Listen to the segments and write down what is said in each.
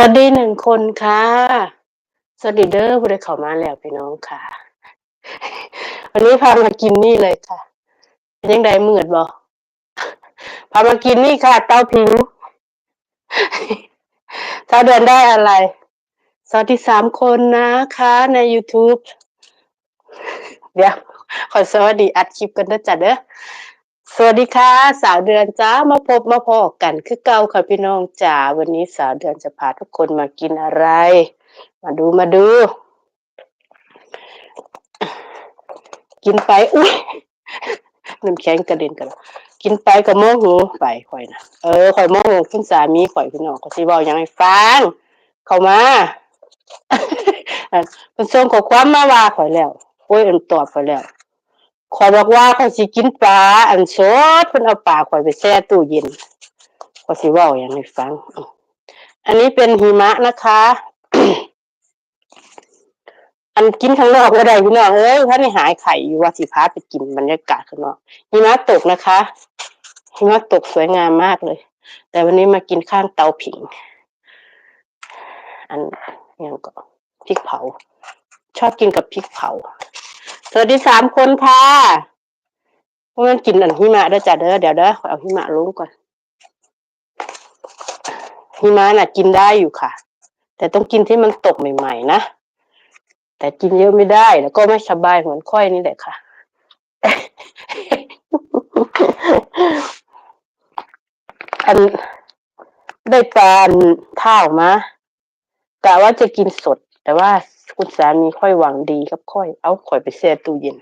วัสดีหนึ่งคนค่ะ สวัสดีเด้อผู้ใดเข้ามาแล้วพี่น้องค่ะ วันนี้พามากินนี่เลยค่ะเป็นยังไงมืดบ่พามากินนี่ค่ะ เต้าผิงถ้าเดือนได้อะไร สวัสดีสามคนนะคะใน YouTube เดี๋ยวขอสวัสดีอัดคลิปกันนะจ๊ะเด้อ สวัสดีค่ะ สาวเดือนจ้ามาพบมาพอกันคือเก่าค่ะพี่น้องจ๋าวันนี้สาวเดือนจะพาทุกคนมากินอะไร มาดูมาดู กินไปอุ้ยน้ำแข็งกระเด็นกันกินไปกับโมโหไปข่อยนะเออข่อยโมโหคุณสามีข่อยพี่น้องก็สิบอกยังไงฟังเข้ามาเป็นส่งของความมาว่าข่อยแล้วโอ้ยอันตอบข่อยแล้ว ข่อยบอกว่าข่อยสิกินปลาอันสดเพิ่นเอาปลาข่อยไปแช่ตู้เย็นข่อยสิเว้าหยังให้ฟัง อันนี้เป็นหิมะนะคะ อันกินข้างนอกก็ได้พี่น้องเอ้ยถ้านี่หายไข่อยู่ว่าสิพาไปกินบรรยากาศข้างนอกหิมะตกนะคะหิมะตกสวยงามมากเลย แต่วันนี้มากินข้างเตาผิง อันยังก็พริกเผา ชอบกินกับพริกเผา สวัสดีสามคนค่ะเพราะมันกินอันหิมะเด้จ้ะเด้อเดี๋ยวเด้อขอเอาหิมะลงก่อนหิมะน่ะ กินได้อยู่ค่ะ แต่ต้องกินที่มันตกใหม่ๆนะแต่กินเยอะไม่ได้แล้วก็ไม่สบายเหมือนค่อยนี่แหละค่ะ อันได้ปลาท่าออกมากะว่าจะกินสด แต่ว่า คุณสามีค่อยหวังดีครับค่อย เอาค่อยไปแช่ตู้เย็น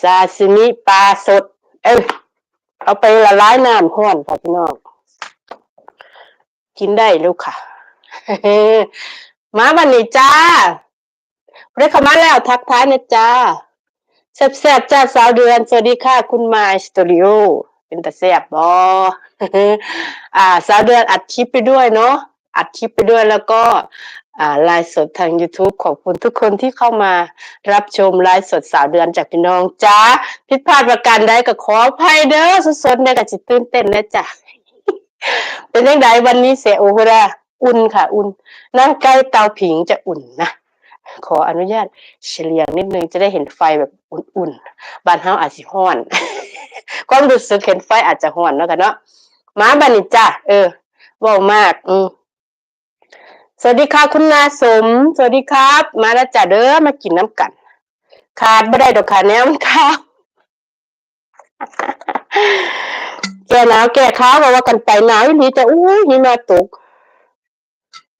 ซาซิมิปลาสด เอ้ยเอาไปละลายน้ำห้อนค่ะพี่น้องกินได้ล้วค่ะ มาวันนี้จ้าเรียกเขามาแล้วทักทายนะจ้าแซ่บๆจ้าสาวเดือน สวัสดีค่ะ คุณมายสตูดิโอเป็นตาแซ่บบออ่า สาวเดือนอัดคลิปไปด้วยเนาะอัดคลิปไปด้วยแล้วก็อ ไลฟ์สดทาง YouTube ขอบคุณทุกคนที่เข้ามารับชมไลฟ์สดสาวเดือนจากพี่น้องจ้าผิดพลาดประการใดก็ขออภัยเด้อสดๆเนี่ยก็จิตื่นเต้นนะจ้ะเป็นยังไงวันนี้เสียโอฮราอุ่นค่ะ อุ่น นั่งใกล้เตาผิงจะอุ่นนะ ขออนุญาตเฉลียงนิดนึงจะได้เห็นไฟแบบอุ่นๆบ้านเฮาอาจสิฮ้อนความรู้สึกเห็นไฟอาจจะฮ้อนเนาะกันเนาะมาบัดนี้จ้ะเออว้ามาก อืม สวัสดีค่ะคุณนาสม สวัสดีครับ มาแล้วจ้ะเด้อมากินน้ำกัน ขาดไม่ได้ดอกค่ะแนวมันข้าวแก่หนาวแก่ข้าวว่ากันไปหนาวอีหลีแต่อุ้ยหิมะตก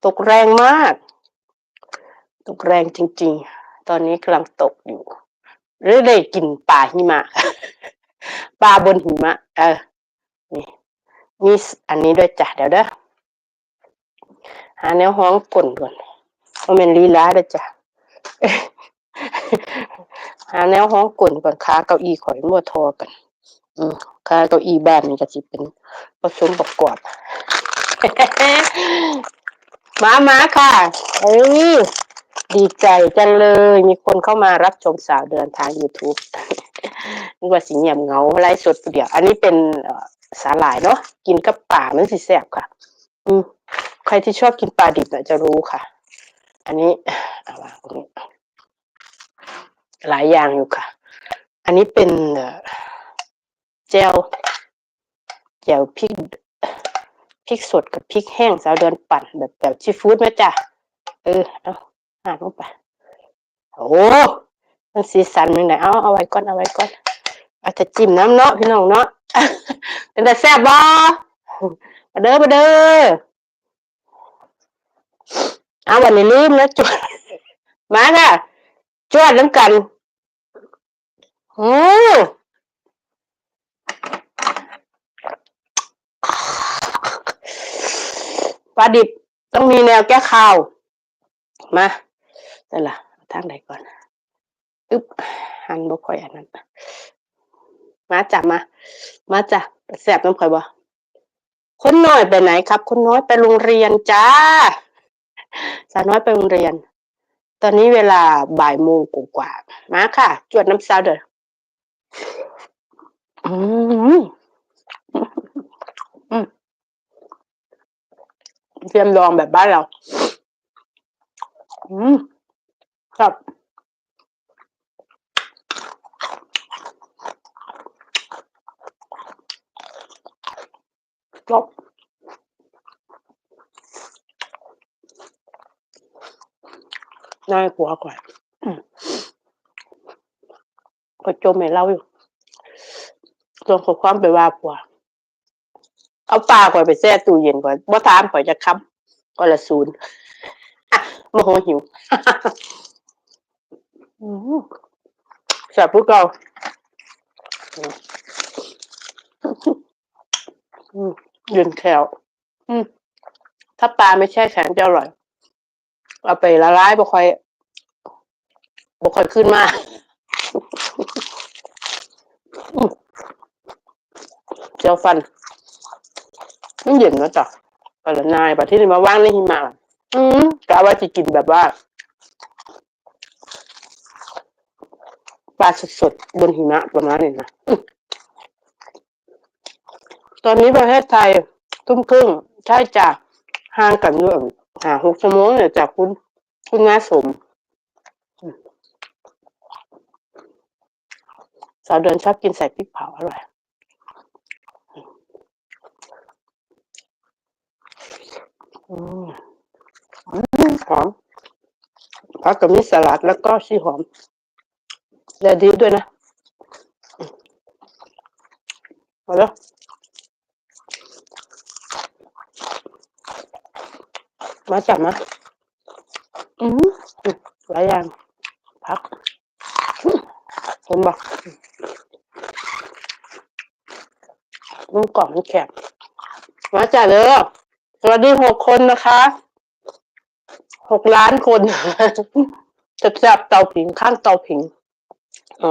ตกแรงมาก ตกแรงจริง ๆ ตอนนี้กำลังตกอยู่หรือได้กินปลาหิมะปลาบนหิมะ เออนี่มีอันนี้ด้วยจ้ะเดี๋ยวเด้อ หาแนวห้องก่นก่อนว่าเป็นลีลาเด้จ้ะหาแนวห้องก่นก่อนขาเก้าอี้ข่อยมั่วทอกัน อืมขาเก้าอี้บ้านนี่ก็สิเป็นผสมประกอบมามาค่ะเอ้ยดีใจจังเลย มีคนเข้ามารับชมสาวเดือนทาง YouTube นึกว่าสิเงียบเหงาไลฟ์สดเดียว อันนี้เป็นสาหร่ายเนาะกินกับป่ามันสิแซ่บค่ะ อืม ใครที่ชอบกินปลาดิบน่ะจะรู้ค่ะ อันนี้เอาวางตรงนี้หลายอย่างอยู่ค่ะ อันนี้เป็นเจวแจวพริกพริกสดกับพริกแห้งสาวเดือนปั่นแบบแบบชีฟู้ดไหมจ้ะเออเอาหาลงไปโอ้มันสีสันมันไหนเอาเอาไว้ก่อนเอาไว้ก่อนอาจจะจิ้มน้ำเนาะพี่น้องเนาะเป็นแต่แซ่บบ่มาเด้อมาเด้อ เอาวันนี้ลืมแล้วจวดมาค่ะจวดน้ำกันอืมปลาดิบต้องมีแนวแก้ข่าว มานั่นล่ะเอาทางไหนก่อนอึ๊บหันบ่ค่อยอันนั้นมาจ้ะมา มาจ้ะแสบน้ำข่อยบ่คนน้อยไปไหนครับ คนน้อยไปโรงเรียนจ้า สาวน้อยไปโรงเรียน ตอนนี้เวลาบ่ายโมงกว่าๆมาค่ะ จวดน้ำซาวเด้ออืมเทียมดองแบบบ้านเรา อืมครับจบ น่ากลัวกว่าอืมก็จมให้เราอยู่จงขอความไปว่าผัวเอาปลาก่อนไปแช่ตู้เย็นก่อนบ่ถามก่อนจะค้ำก็ละศูนย์โมโหหิวอืมแซ่บพวกเราอืมเย็นแขวอืมถ้าปลาไม่แช่แข็งจะอร่อย เอาไปละลายบ่ค่อย บ่ค่อยขึ้นมาอืมเจียวฟันมันเย็นนะจ๊ะปลาละนายปลาที่นี่มาว่างในหิมะอะอืมกะว่าจะกินแบบว่าปลาสดๆบนหิมะประมาณนี้นะอืมตอนนี้ประเทศไทยทุ่มครึ่งใช่จ้ะห่างกันด้วยหาหกชั่วโมงเนี่ยจากคุณ คุณน้าสมอืม สาวเดินชอบกินใส่พริกเผาอร่อยอืมหอมผักกับมีสลัดแล้วก็ชีหอม และดีด้วยนะอืมาแล้วมาจับมา อืมอืมหลายอย่างผัก เห็นบอกมันกล่องมันแคบมาจัดเลยสวัสดีหกคนนะคะหกล้านคนจับจับเตาผิงข้างเตาผิงอ๋อ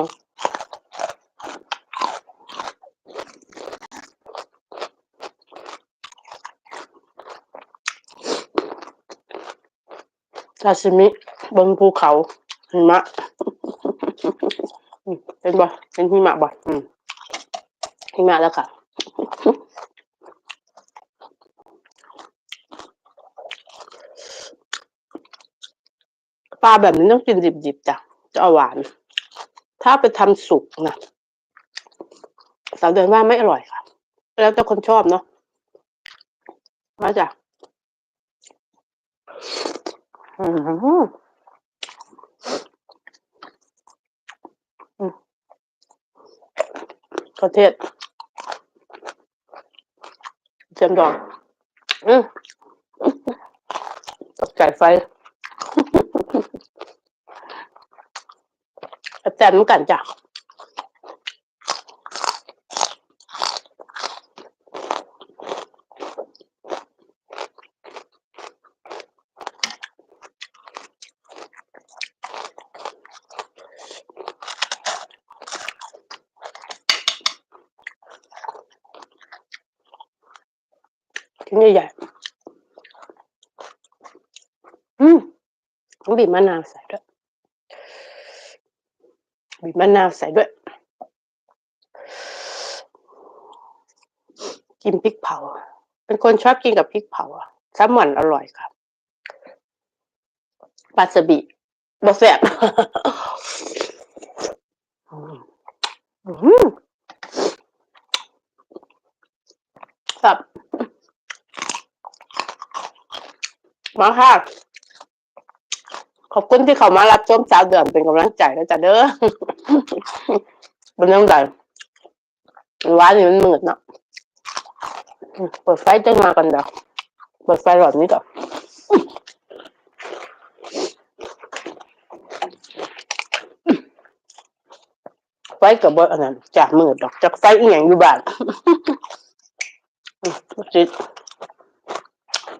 ซาซิมิบนภูเขาหิมะ เป็นบ่เป็นหิมะบ่อืมหิมะแล้วค่ะปลาแบบนี้ต้องกินดิบๆจ้ะจะเอาหวาน ถ้าไปทำสุกนะสาวเดินว่าไม่อร่อยค่ะ แล้วแต่คนชอบเนาะมาจ้ะอืมอืม ประเทศเจียมดองอืมตกใจไฟแต่เหมือนกันจ้ะชิ้นใหญ่ๆ อืมต้องบีบมะนาวใส่ด้วยบีบมะนาวใส่ด้วย กินพริกเผา เป็นคนชอบกินกับพริกเผาอะแซลมอนอร่อยครับปลาสบิบะแสบอืมอืมครับมาค่ะ ขอบคุณที่เขามารับชมสาวเดือนเป็นกำลังใจแล้วจ้ะเด้อเป็นเรื่องใดว้านนี่มันมืดเนาะเปิดไฟจังมากันเดี๋ยวเปิดไฟหลอดนี้ก่อนไฟกับบอันนั้นจากมืดดอกจากไฟอีหยังอยู่บ้านจิต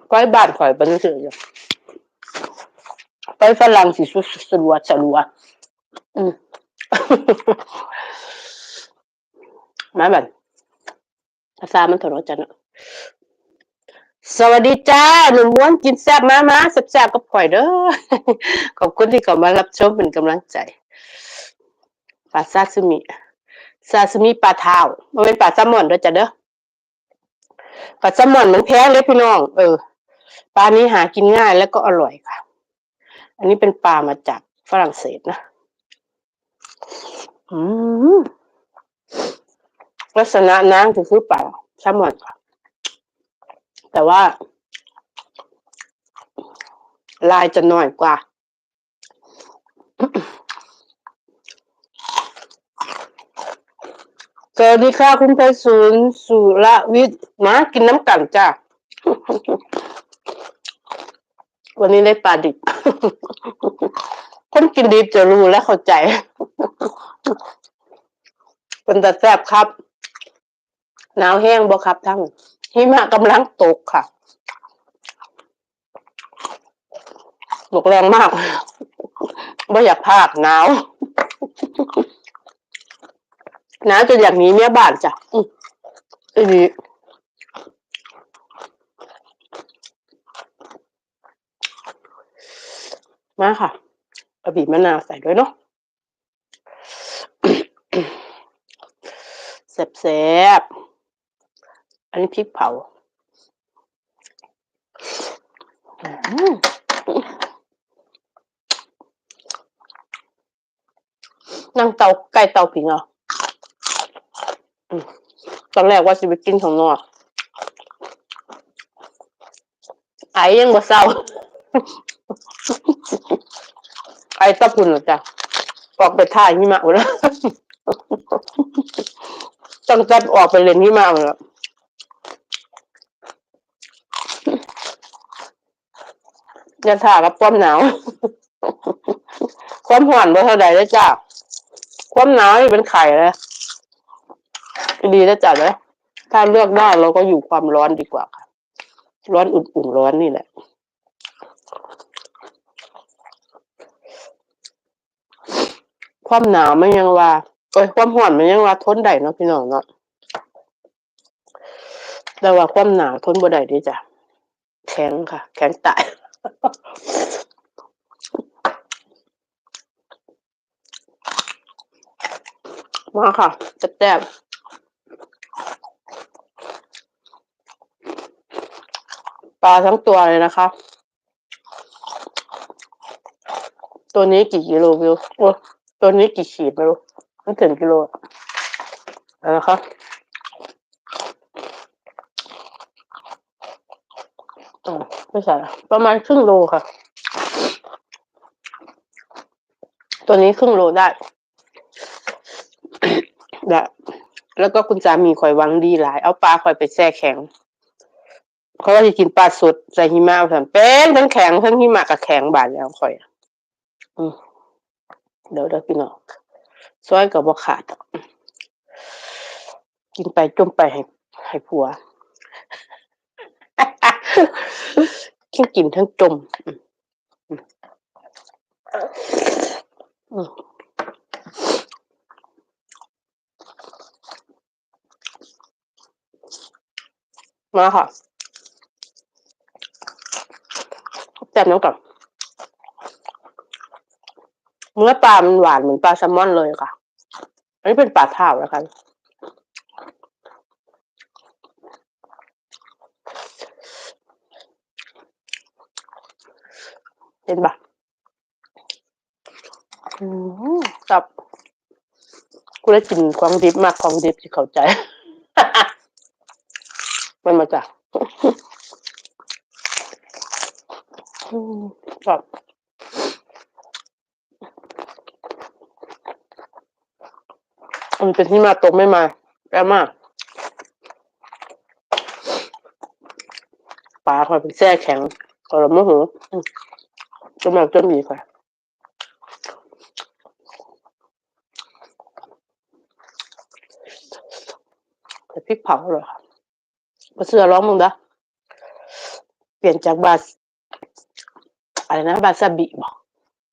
ไฟบ้านข่อยเป็นเสื่ออยู่ ไฟฝรั่งสิสุสลัวสลัวอืมมาแบบภาษามันถนจันอะสวัสดีจ้าหนุ่มม้วนกินแซ่บมามาแซ่บๆกับข่อยเด้อขอบคุณที่เข้ามารับชมเป็นกำลังใจปลาซาซิมิซาซิมิปลาเท้ามันเป็นปลาแซลมอนด้วยจ้ะเด้อปลาแซลมอนมันแพงเลยพี่น้อง เออปลานี้หากินง่ายแล้วก็อร่อยค่ะ อันนี้เป็นปลามาจากฝรั่งเศสนะ อืมลักษณะน้ำคือคือปลาแซลมอนค่ะ แต่ว่า ลายจะน้อยกว่าสวัสดีค่ะคุณไพศาลสุรวิทย์มากินน้ำกันจ้า วันนี้ได้ปลาดิบ คนกินดิบจะรู้และเข้าใจเป็นต่แซ่บครับ หนาวแห้งบ่ครับทั้งหิมะกำลังตกค่ะตกแรงมากบ่อยากพากหนาวหนาวจนอย่างนี้เมียบ้านจ้ะอืออีนี้ มาค่ะกระบี่มะนาวใส่ด้วยเนาะแซ่บๆ อันนี้พริกเผานั่งเตาใกล้เตาผิงเหรออืมตอนแรกว่าจะไปกินของนอกไอยังบ่เศร้า ไอตะพุนเหรอจ้ะออกไปท่ายหิมะหมดแล้วจังจัดออกไปเล่นหิมะหมดแล้วอย่าถ่ากับความหนาว ความหวานบ่เท่าใดเลยจ้ะความหนาวนี่เป็นไข่เลยดีแล้วจ้ะเลยถ้าเลือกได้เราก็อยู่ความร้อนดีกว่าค่ะ ร้อนอุ่นๆร้อนนี่แหละ ความหนาวมันยังว่าเอ้ยความร้อนมันยังว่าทนได้เนาะพี่น้องเนาะแต่ว่าความหนาวทนบ่ได้ดิจ้ะแข็งค่ะ แข็งตายมาค่ะจะแซ่บปลาทั้งตัวเลยนะคะ ตัวนี้กี่กิโลไม่รู้โอ้ ตัวนี้กี่ขีดไม่รู้ไม่ถึงกิโลอะนะคะอ๋อไม่ใช่ประมาณครึ่งโลค่ะ ตัวนี้ครึ่งโลได้ได้แล้วก็คุณสามีคอยวังดีหลาย เอาปลาคอยไปแช่แข็ง เขาว่าจะกินปลาสดใส่หิมะแถมเป็นทั้งแข็งทั้งหิมะกับแข็งบาดแล้วคอย อืม เดี๋ยวเดี๋ยวพี่น้องซอยกับบ่ขาดกินไปจมไปให้ให้ผัวทั้งกินทั้งจมมาค่ะแจ่มน้ำกับ เนื้อปลามันหวานเหมือนปลาแซลมอนเลยค่ะ อันนี้เป็นปลาเท่าวนะคะเห็นปะอืมับกูได้กินของดิบมากของดิบที่เข้าใจ มันมาจากอืมครับ มันเป็นที่มาตกไม่มาแย่มากปลาคอยเป็นแช่แข็งกระมะหูอืมจนแบบจนหมีค่ะแต่พริกเผาอร่อยค่ะมาเสือร้องมึงดะเปลี่ยนจากบาสอะไรนะบาซาบิบอก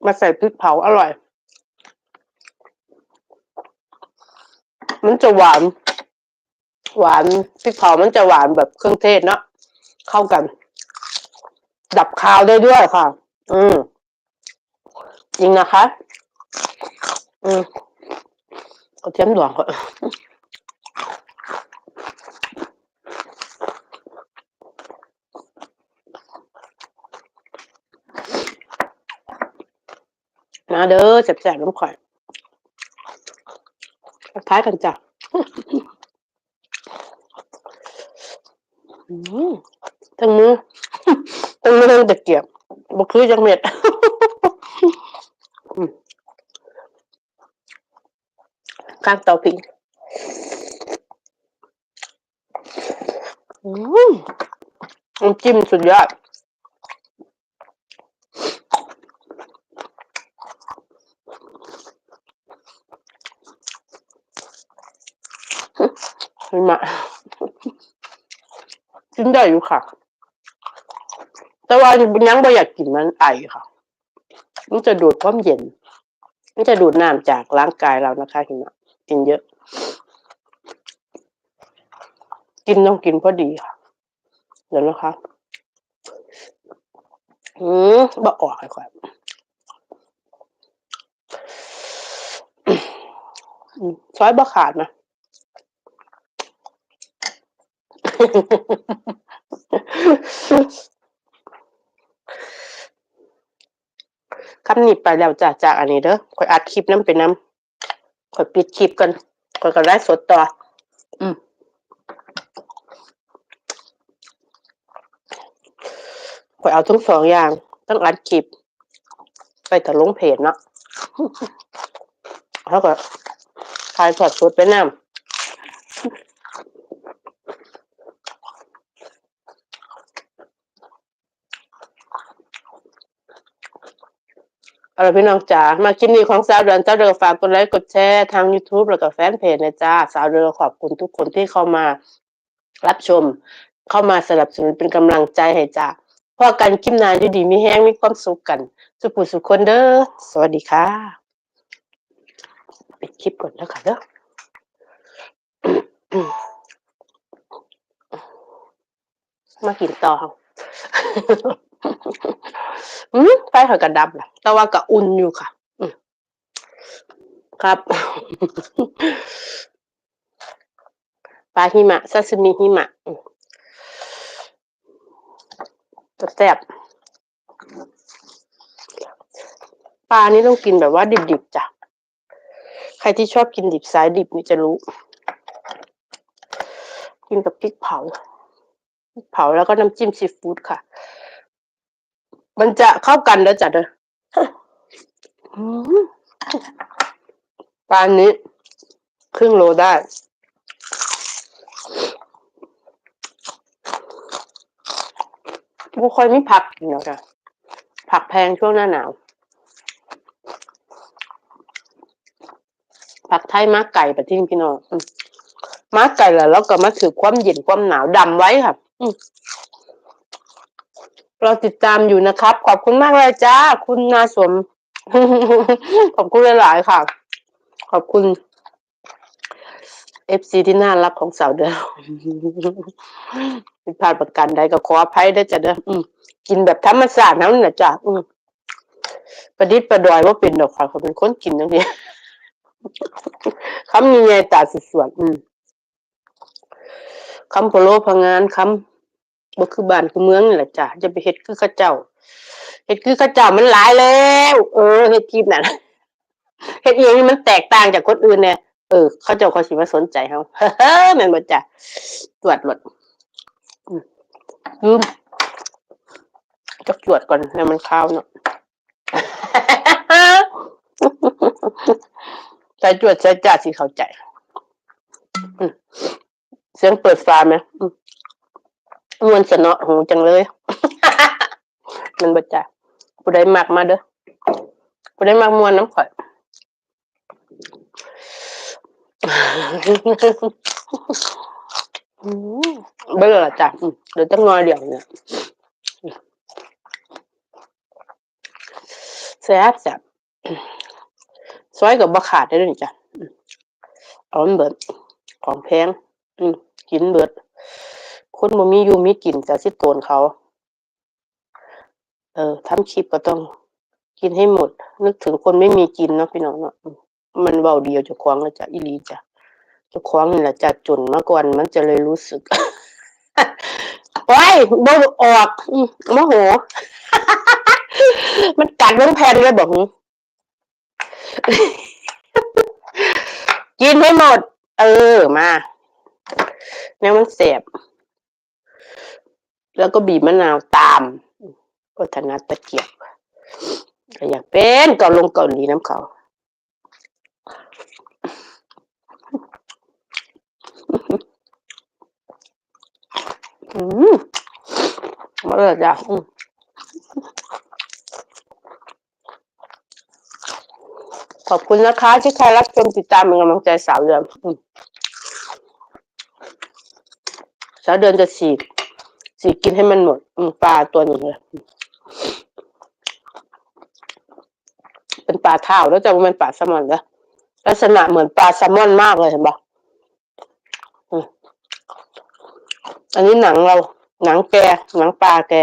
มาใส่พริกเผาอร่อย มันจะหวาน หวานพริกเผามันจะหวานแบบเครื่องเทศเนาะเข้ากัน ดับคาวได้ด้วยค่ะ อืมจริงนะคะ อืมเอาเทียมหลวงก่อนมาเด้อแสบๆน้ำข่อย คล้ายกันจ้ะทั้งมือทั้งมือทั้งตะเกียบบ่คือจังเม็ดข้างเตาผิงอืมจิ้มสุดยอด เห็นไหมกินได้อยู่ค่ะ แต่ว่ายังไม่อยากกินมันไอค่ะ มันจะดูดความเย็น มันจะดูดน้ำจากร่างกายเรานะคะเห็นไหมกินเยอะ กินต้องกินพอดีค่ะ เดี๋ยวนะคะ อืมบะออกเลยค่ะอืมซอยบะขาดนะ คำนี้ไปแล้วจ้ะจากอันนี้เด้อคอยอัดคลิปน้ำไปน้ำคอยปิดคลิปกันคอยก็ไลฟ์สดต่อ อืมคอยเอาทั้งสองอย่างทั้งอัดคลิป ไปแต่ลงเพจเนาะแล้วก็ถ่ายทอดสดไปน้ำ เอาละพี่น้องจ๋ามาคลิปนี้ของสาวเดือนสาวเดือนฝากกดไลค์กดแชร์ทาง YouTube แล้วก็แฟนเพจนะจ้าสาวเดือนขอบคุณทุกคนที่เข้ามารับชม เข้ามาสนับสนุนเป็นกำลังใจให้จ้าพอกันคลิปนาอยู่ดีมีแห้งมีความสุขกัน สุขุสุขคนเด้อสวัสดีค่ะปิดคลิปก่อนแล้วค่ะเด้อมากินต่อค่ะ อืมไฟหอยกระดับแหละแต่ว่ากะอุ่นอยู่ค่ะ อืมครับ ปลาหิมะซาซิมิหิมะแซ่บปลานี่ต้องกินแบบว่าดิบๆจ้ะ ใครที่ชอบกินดิบสายดิบนี่จะรู้ กินกับพริกเผาพริกเผาแล้วก็น้ำจิ้มซีฟู้ดค่ะ มันจะเข้ากันแล้วจ้ะเด้ออืมปลานี้ ครึ่งโลได้ไม่ค่อยมีผักกินหรอกจ้ะผักแพงช่วงหน้าหนาว ผักไทยมาไก่ปะทิ้งพี่น้องมมาไก่แล้วเราก็มาถือความเย็นความหนาวดำไว้ค่ะอื เราติดตามอยู่นะครับ ขอบคุณมากเลยจ้า คุณนาสม ขอบคุณหลายๆค่ะ ขอบคุณเอฟซีที่น่ารักของสาวเดาวผิดพลาดประการใดก็ขออภัยได้จ้ะเด้ออืมกินแบบธรรมชาตินั่นแหละจ้ะประดิษฐ์ประดอยว่าเป็นดอกค่ะเขาเป็นคนกินอย่างนี้คำมีไงตาสุดสวนคำโปโลพะงานคำ บ่คือบ้านคือเมืองนี่แหละจ้ะจะไปเฮ็ดคือเข้าเจ้าเฮ็ดคือเข้าเจ้ามันหลายแล้ว เออเฮ็ดกินน่ะเฮ็ดเองนี่มันแตกต่างจากคนอื่นเนี่ยเออเขาเจ้าเขาสิมาสนใจเฮาเฮ้อแม่นบ่จ้ะตรวจรถอืมลืมจักตรวจก่อนแล้วมันข้าวเนาะใจจวดใจจ่าสิเข้าใจเสียงเปิดฟ้าไหม มมวนสนอหูจังเลย มันบ่จ้ะผู้ใดมักมาเด้อผู้ใดมักมวนน้ำข่อยอืมเบื่อจ้ะเดี๋ยวจะงอยเดี๋ยวเนี่ยแซ่บแซ่บซอยกับบะขาดได้ด้วยจ้ะอืมเอาเบิดของแพงกินเบิด คนบ่มีอยู่มีกินจะสิโตนเขา เออทำคลิปก็ต้องกินให้หมด นึกถึงคนไม่มีกินเนาะพี่น้องเนาะมันเบาเดียวจะคว้าของแล้วจะอีลีจ้ะจะคว้าของนี่แหละจะจนมาก่อนมันจะเลยรู้สึกโอ้ยบ่ออกมโมโห มันกัดเรื่องแผ่นเลยบอกกินให้หมด เออมาเนี่ยมันเสียบ แล้วก็บีบมะนาวตามก็ถนัดตะเกียบก็อยากเป็นเกาลงเกาหลีน้ำเขาอืมมาเลยจ้ะอืมขอบคุณนะคะ ที่ใครรับชมติดตามเป็นกำลังใจสาวเดือนสาวเดือนจะฉีก ฉีกินให้มันหมดปลาตัวหนึ่งเลยเป็นปลาเท่าแล้วจะมันปลาแซลมอนนะลักษณะเหมือนปลาแซลมอนมากเลยเห็นปะอันนี้หนังเรา หนังแก หนังปลาแก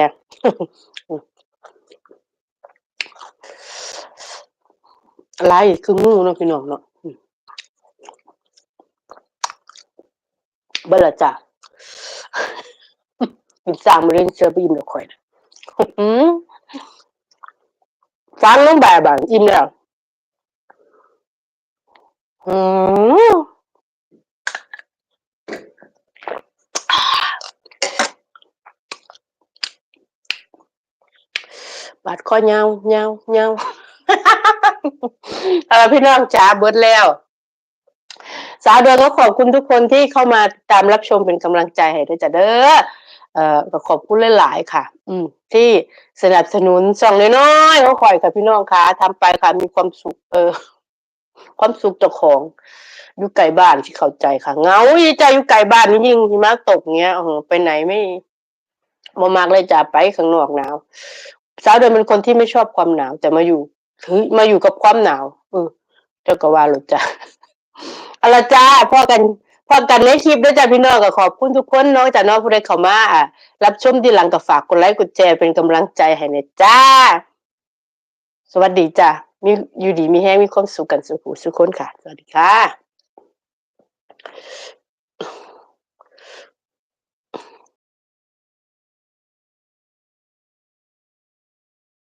อะไรคืองูเนาะพี่น้องเนาะเบลจ้ะ กินสร้างมาเล่นเชื้อไปยิ้มเดี๋ยวค่อยนะอืมฟังน้องแบบแบบอิ่มแล้วอืมบาดคอเงาเงาเงาเออพี่น้องจ๋าเบิดแล้ว สาวเดือนก็ขอบคุณทุกคนที่เข้ามาตามรับชมเป็นกำลังใจให้ด้วยจ้ะเด้อ เอ่อก็ขอบคุณหลายๆค่ะ อืม ที่สนับสนุนส่องน้อยๆเขาคอยค่ะพี่น้องค่ะทำไปค่ะมีความสุข เออ ความสุขเจ้าของอยู่ไกลบ้านที่เข้าใจค่ะเงาใจอยู่ไกลบ้านนี่ยิ่งหิมะตกเงี้ยเออไปไหนไม่มามากเลยจ้ะไปข้างนอกหนาวสาวเดือนเป็นคนที่ไม่ชอบความหนาว แต่มาอยู่เฮ้ยมาอยู่กับความหนาวเออเจ้าก็ว่าหลุดจ้ะอาละจ้าพ่อกัน พอกันในคลิปด้วยจ้ะพี่น้องก็ขอบคุณทุกคนเนาะจ้ะเน้องผู้ใดเข้ามาอะรับชมที่หลังก็ฝากกดไลค์กดแชร์เป็นกำลังใจให้นะจ้า สวัสดีจ้ะมีอยู่ดีมีแห้งมีความสุขกันสุขสุขคนค่ะ สวัสดีค่ะ